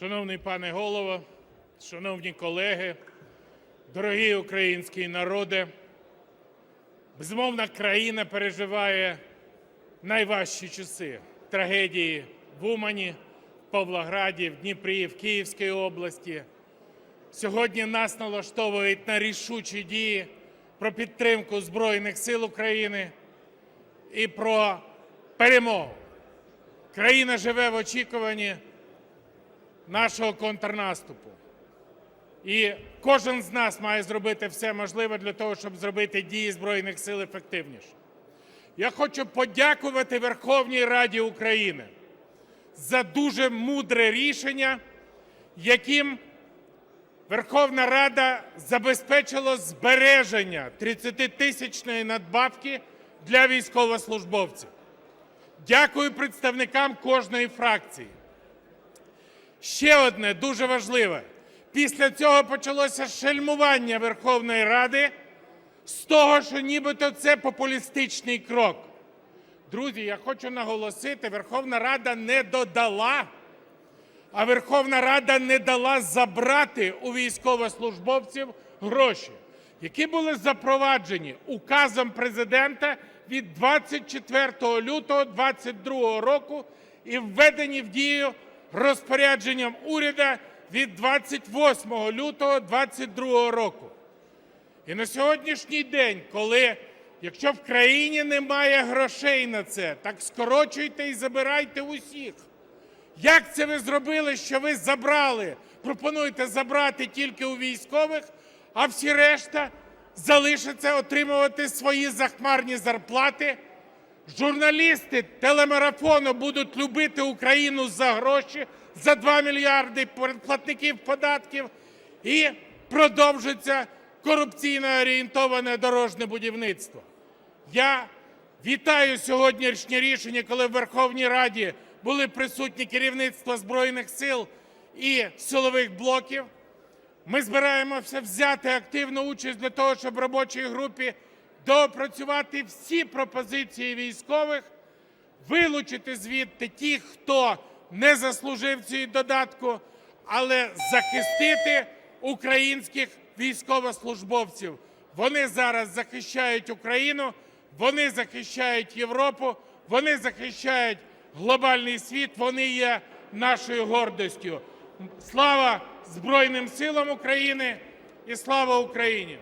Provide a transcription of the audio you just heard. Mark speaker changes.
Speaker 1: Шановний пане голово, шановні колеги, дорогий український народе, безумовно, країна переживає найважчі часи трагедії в Умані, в Павлограді, в Дніпрі, в Київській області. Сьогодні нас налаштовують на рішучі дії про підтримку Збройних сил України і про перемогу. Країна живе в очікуванні нашого контрнаступу. І кожен з нас має зробити все можливе для того, щоб зробити дії Збройних сил ефективніше. Я хочу подякувати Верховній Раді України за дуже мудре рішення, яким Верховна Рада забезпечила збереження 30-тисячної надбавки для військовослужбовців. Дякую представникам кожної фракції. Ще одне дуже важливе. Після цього почалося шельмування Верховної Ради з того, що нібито це популістичний крок. Друзі, я хочу наголосити, Верховна Рада не додала, а Верховна Рада не дала забрати у військовослужбовців гроші, які були запроваджені указом президента від 24 лютого 2022 року і введені в дію розпорядженням уряду від 28 лютого 2022 року. І на сьогоднішній день, коли якщо в країні немає грошей на це, так скорочуйте і забирайте усіх. Як це ви зробили, що ви забрали, пропонуєте забрати тільки у військових, а всі решта залишаться отримувати свої захмарні зарплати? Журналісти телемарафону будуть любити Україну за гроші, за 2 мільярди платників податків, і продовжиться корупційно орієнтоване дорожне будівництво. Я вітаю сьогоднішнє рішення, коли в Верховній Раді були присутні керівництво Збройних сил і силових блоків. Ми збираємося взяти активну участь для того, щоб в робочій групі доопрацювати всі пропозиції військових, вилучити звідти тих, хто не заслужив цієї додатку, але захистити українських військовослужбовців. Вони зараз захищають Україну, вони захищають Європу, вони захищають глобальний світ, вони є нашою гордістю. Слава Збройним силам України і слава Україні!